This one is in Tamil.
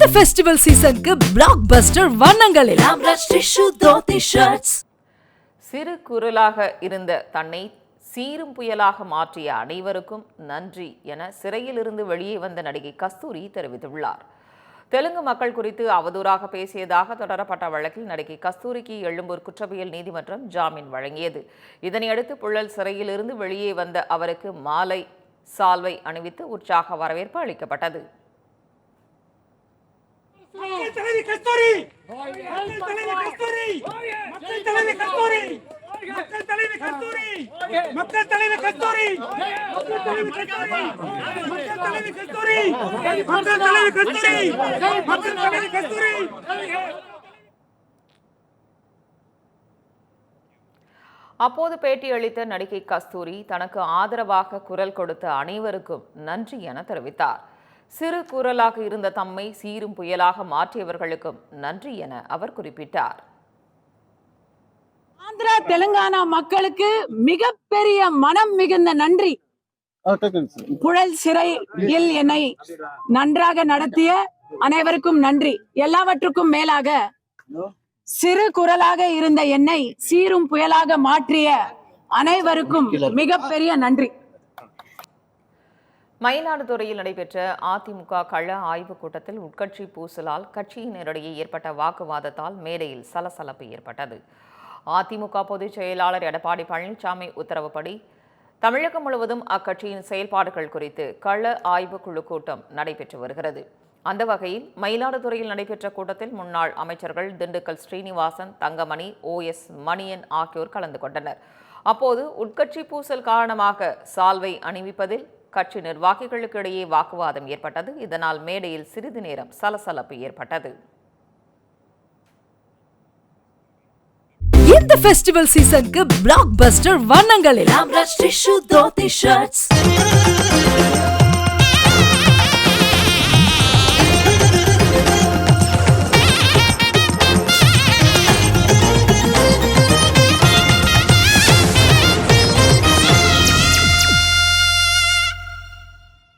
இந்த ஃபெஸ்டிவல் சீசனுக்கு பிளாக் பஸ்டர் வண்ணங்களில். சிறு குரலாக இருந்த தன்னை சீரும் புயலாக மாற்றிய அனைவருக்கும் நன்றி என சிறையிலிருந்து வெளியே வந்த நடிகை கஸ்தூரி தெரிவித்துள்ளார். தெலுங்கு மக்கள் குறித்து அவதூறாக பேசியதாக தொடரப்பட்ட வழக்கில் நடிகை கஸ்தூரிக்கு எழும்பூர் குற்றவியல் நீதிமன்றம் ஜாமீன் வழங்கியது. இதனையடுத்து புழல் சிறையிலிருந்து வெளியே வந்த அவருக்கு மாலை சால்வை அணிவித்து உற்சாக வரவேற்பு அளிக்கப்பட்டது. மக்கள் தலைவி கஸ்தூரி! மக்கள் தலைவி கஸ்தூரி! மக்கள் தலைவி கஸ்தூரி! மக்கள் தலைவி கஸ்தூரி! மக்கள் தலைவி கஸ்தூரி! மக்கள் தலைவி கஸ்தூரி! மக்கள் தலைவி கஸ்தூரி! மக்கள் தலைவி கஸ்தூரி! மக்கள் தலைவி கஸ்தூரி! அப்போது பேட்டியளித்த நடிகை கஸ்தூரி தனக்கு ஆதரவாக குரல் கொடுத்த அனைவருக்கும் நன்றி என தெரிவித்தார். சிறு குரலாக இருந்த தம்மை சீரும் புயலாக மாற்றியவர்களுக்கும் நன்றி என அவர் குறிப்பிட்டார். ஆந்திரா தெலுங்கானா மக்களுக்கு மிகப்பெரிய மனம் மிகுந்த நன்றி. புழல் சிறையில் என்னை நன்றாக நடத்திய அனைவருக்கும் நன்றி. எல்லாவற்றுக்கும் மேலாக சிறு குரலாக இருந்த என்னை சீரும் புயலாக மாற்றிய அனைவருக்கும் மிகப்பெரிய நன்றி. மயிலாடுதுறையில் நடைபெற்ற அதிமுக கள ஆய்வுக் கூட்டத்தில் உட்கட்சி பூசலால் கட்சியினரிடையே ஏற்பட்ட வாக்குவாதத்தால் மேடையில் சலசலப்பு ஏற்பட்டது. அதிமுக பொதுச் செயலாளர் எடப்பாடி பழனிசாமி உத்தரவுப்படி தமிழகம் முழுவதும் அக்கட்சியின் செயல்பாடுகள் குறித்து கள ஆய்வுக் குழு கூட்டம் நடைபெற்று வருகிறது. அந்த வகையில் மயிலாடுதுறையில் நடைபெற்ற கூட்டத்தில் முன்னாள் அமைச்சர்கள் திண்டுக்கல் ஸ்ரீனிவாசன் தங்கமணி ஓ எஸ் மணியன் ஆகியோர் கலந்து கொண்டனர். அப்போது உட்கட்சி பூசல் காரணமாக சால்வை அணிவிப்பதில் கட்சி நிர்வாகிகளுக்கு இடையே வாக்குவாதம் ஏற்பட்டது. இதனால் மேடையில் சிறிது நேரம் சலசலப்பு ஏற்பட்டது. இந்த ஃபெஸ்டிவல் சீசனுக்கு பிளாக் பஸ்டர் வண்ணங்களில்